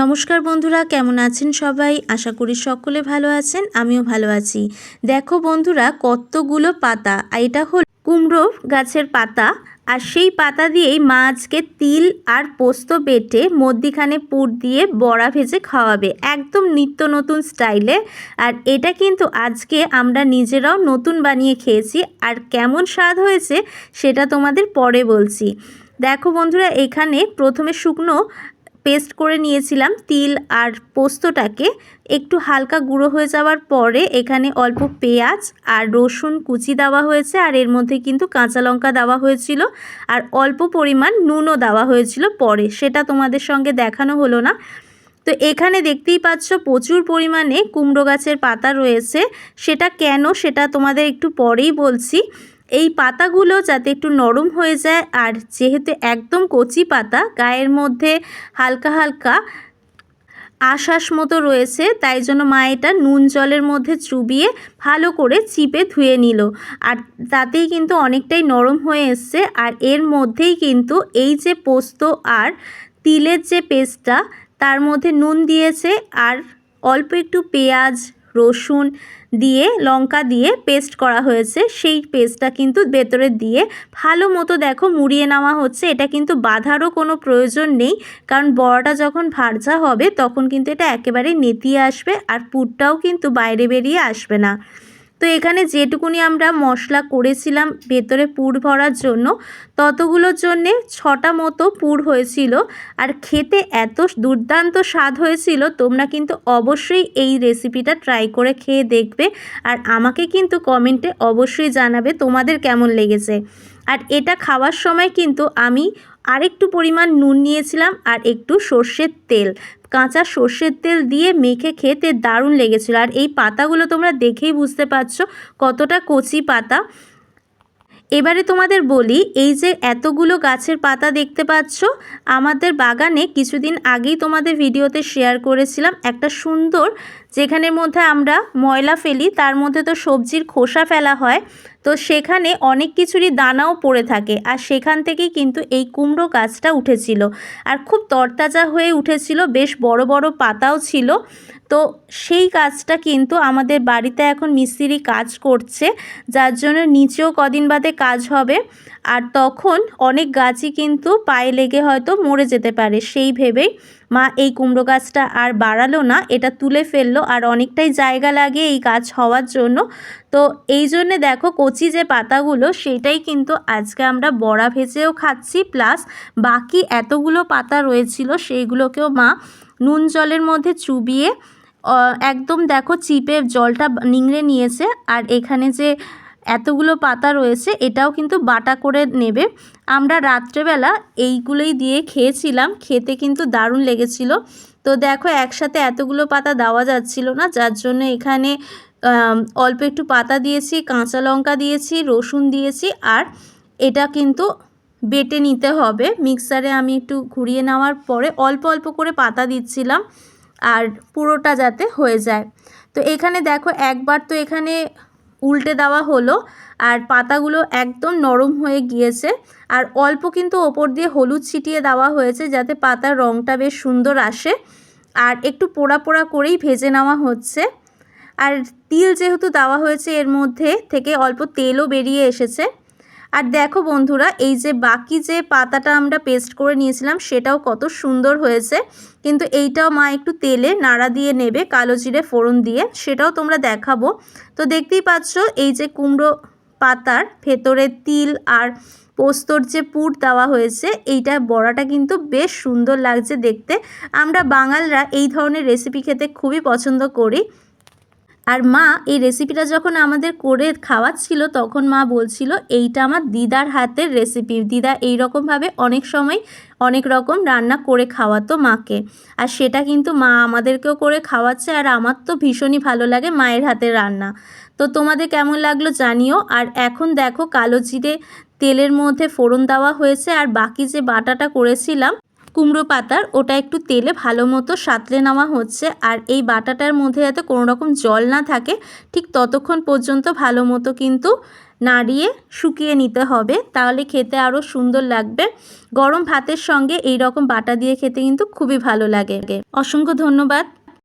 নমস্কার বন্ধুরা, কেমন আছেন সবাই? আশা করি সকলে ভালো আছেন, আমিও ভালো আছি। দেখো বন্ধুরা, কতগুলো পাতা এটা হল কুমড়ো গাছের পাতা, আর সেই পাতা দিয়েই মা আজকে তিল আর পোস্ত বেটে মধ্যিখানে পুর দিয়ে বড়া ভেজে খাওয়াবে। একদম নিত্য নতুন স্টাইলে। আর এটা কিন্তু আজকে আমরা নিজেরাও নতুন বানিয়ে খেয়েছি, আর কেমন স্বাদ হয়েছে সেটা তোমাদের পরে বলছি। দেখো বন্ধুরা, এখানে প্রথমে শুকনো পেস্ট করে নিয়েছিলাম তিল আর পোস্তটাকে। একটু হালকা গুঁড়ো হয়ে যাওয়ার পরে এখানে অল্প পেঁয়াজ আর রসুন কুচি দেওয়া হয়েছে আর এর মধ্যে কিন্তু কাঁচা লঙ্কা দেওয়া হয়েছিল আর অল্প পরিমাণ নুনও দেওয়া হয়েছিল পরে। সেটা তোমাদের সঙ্গে দেখানো হলো না। তো এখানে দেখতেই পাচ্ছ প্রচুর পরিমাণে কুমড়ো গাছের পাতা রয়েছে। সেটা কেন সেটা তোমাদের একটু পরেই বলছি। এই পাতাগুলো যাতে একটু নরম হয়ে যায় আর যেহেতু একদম কচি পাতা, গায়ের মধ্যে হালকা হালকা আশ্বাস মতো রয়েছে, তাই জন্য মা এটা নুন জলের মধ্যে চুবিয়ে ভালো করে চিপে ধুয়ে নিল। আর তাতেই কিন্তু অনেকটাই নরম হয়ে এসছে আর এর মধ্যেই কিন্তু এই যে পোস্ত আর তিলের যে পেস্টটা, তার মধ্যে নুন দিয়েছে আর অল্প একটু পেঁয়াজ রসুন দিয়ে, লঙ্কা দিয়ে পেস্ট করা হয়েছে। সেই পেস্টটা কিন্তু ভেতরে দিয়ে ভালো মতো দেখো মুড়িয়ে নেওয়া হচ্ছে। এটা কিন্তু বাঁধারও কোনো প্রয়োজন নেই। কারণ বড়াটা যখন ভারজা হবে, তখন কিন্তু এটা একেবারে নেতিয়ে আসবে আর পুরটাও কিন্তু বাইরে বেরিয়ে আসবে না। তো এখানে যেটুকুনি আমরা মশলা করেছিলাম ভেতরে পুর ভরার জন্য, ততগুলোর জন্যে ছটা মতো পুর হয়েছিল। আর খেতে এত দুর্দান্ত স্বাদ হয়েছিল, তোমরা কিন্তু অবশ্যই এই রেসিপিটা ট্রাই করে খেয়ে দেখবে। আর আমাকে কিন্তু কমেন্টে অবশ্যই জানাবে তোমাদের কেমন লেগেছে। আর এটা খাওয়ার সময় কিন্তু আমি আরেকটু পরিমাণ নুন নিয়েছিলাম আর একটু সর্ষের তেল। কাঁচা সর্ষের তেল দিয়ে মেখে খেতে দারুণ লেগেছিল। আর এই পাতাগুলো তোমরা দেখেই বুঝতে পারছ কতটা কচি পাতা। এবারে তোমাদের বলি, এই যে এতগুলো গাছের পাতা দেখতে পাচ্ছ, আমাদের বাগানে কিছুদিন আগেই তোমাদের ভিডিওতে শেয়ার করেছিলাম একটা সুন্দর যেখানের মধ্যে আমরা ময়লা ফেলি, তার মধ্যে তো সবজির খোসা ফেলা হয়। তো সেখানে অনেক কিছুরই দানাও পড়ে থাকে। আর সেখান থেকেই কিন্তু এই কুমড়ো গাছটা উঠেছিল। আর খুব তরতাজা হয়ে উঠেছিল, বেশ বড় বড় পাতাও ছিল। তো সেই কাজটা কিন্তু আমাদের বাড়িতে এখন মিস্ত্রি কাজ করছে, যার জন্য নিচেও কদিন বাদে কাজ হবে। আর তখন অনেক গাছই কিন্তু পায়ে লেগে হয়তো মরে যেতে পারে। সেই ভেবেই মা এই কুমড়ো গাছটা আর বাড়ালো না, এটা তুলে ফেলল আর অনেকটাই জায়গা লাগে এই গাছ হওয়ার জন্য। তো এই জন্যে দেখো কচি যে পাতাগুলো, সেটাই কিন্তু আজকে আমরা বড়া ভেজেও খাচ্ছি, প্লাস বাকি এতগুলো পাতা রয়েছিল, সেইগুলোকেও মা নুন জলের মধ্যে চুবিয়ে একদম দেখো চিপে জলটা নিংড়ে নিয়েছে। আর এখানে যে এতগুলো পাতা রয়েছে, এটাও কিন্তু বাটা করে নেবে। আমরা রাত্রেবেলা এইগুলোই দিয়ে খেয়েছিলাম, খেতে কিন্তু দারুণ লেগেছিল। তো দেখো, একসাথে এতগুলো পাতা দেওয়া যাচ্ছিল না, যার জন্য এখানে অল্প একটু পাতা দিয়েছি, কাঁচা লঙ্কা দিয়েছি, রসুন দিয়েছি, আর এটা কিন্তু বেটে নিতে হবে। মিক্সারে আমি একটু ঘুরিয়ে নেওয়ার পরে অল্প অল্প করে পাতা দিচ্ছিলাম, আর পুরোটা যাতে হয়ে যায়। তো এখানে দেখো, একবার তো এখানে উল্টে দেওয়া হলো আর পাতাগুলো একদম নরম হয়ে গিয়েছে আর অল্প কিন্তু ওপর দিয়ে হলুদ ছিটিয়ে দেওয়া হয়েছে যাতে পাতার রঙটা বেশ সুন্দর আসে আর একটু পোড়া পোড়া করেই ভেজে নেওয়া হচ্ছে। আর তিল যেহেতু দেওয়া হয়েছে এর মধ্যে থেকে অল্প তেলও বেরিয়ে এসেছে। আর দেখো বন্ধুরা, এই যে বাকি যে পাতাটা আমরা পেস্ট করে নিয়েছিলাম, সেটাও কত সুন্দর হয়েছে। কিন্তু এইটাও মা একটু তেলে নাড়া দিয়ে নেবে, কালো জিরে ফোড়ন দিয়ে, সেটাও তোমরা দেখাবো। তো দেখতেই পাচ্ছ, এই যে কুমড়ো পাতার ভেতরে তিল আর পোস্তর যে পুর দেওয়া হয়েছে, এইটা বড়াটা কিন্তু বেশ সুন্দর লাগছে দেখতে। আমরা বাঙালরা এই ধরনের রেসিপি খেতে খুবই পছন্দ করি। আর মা, এই রেসিপিটা যখন আমাদের করে খাওয়াচ্ছিল, তখন মা বলছিল, এইটা আমার দিদার হাতের রেসিপি দিদা এই রকমভাবে অনেক সময় অনেক রকম রান্না করে খাওয়াতো মাকে। আর সেটা কিন্তু মা আমাদেরকেও করে খাওয়াচ্ছে, আর আমার তো ভীষণই ভালো লাগে মায়ের হাতের রান্না। তো তোমাদের কেমন লাগল জানিও। আর এখন দেখো, কালো জিরে তেলের মধ্যে ফোড়ন দেওয়া হয়েছে, আর বাকি যে বাটাটা করেছিলাম কুমড়ো পাতার, ওটা একটু তেলে ভালো মতো সাঁতলে নেওয়া হচ্ছে। আর এই বাটাটার মধ্যে যাতে কোনো রকম জল না থাকে, ঠিক ততক্ষণ পর্যন্ত ভালো মতো কিন্তু নাড়িয়ে শুকিয়ে নিতে হবে। তাহলে খেতে আরও সুন্দর লাগবে। গরম ভাতের সঙ্গে এই রকম বাটা দিয়ে খেতে কিন্তু খুবই ভালো লাগে। অসংখ্য ধন্যবাদ।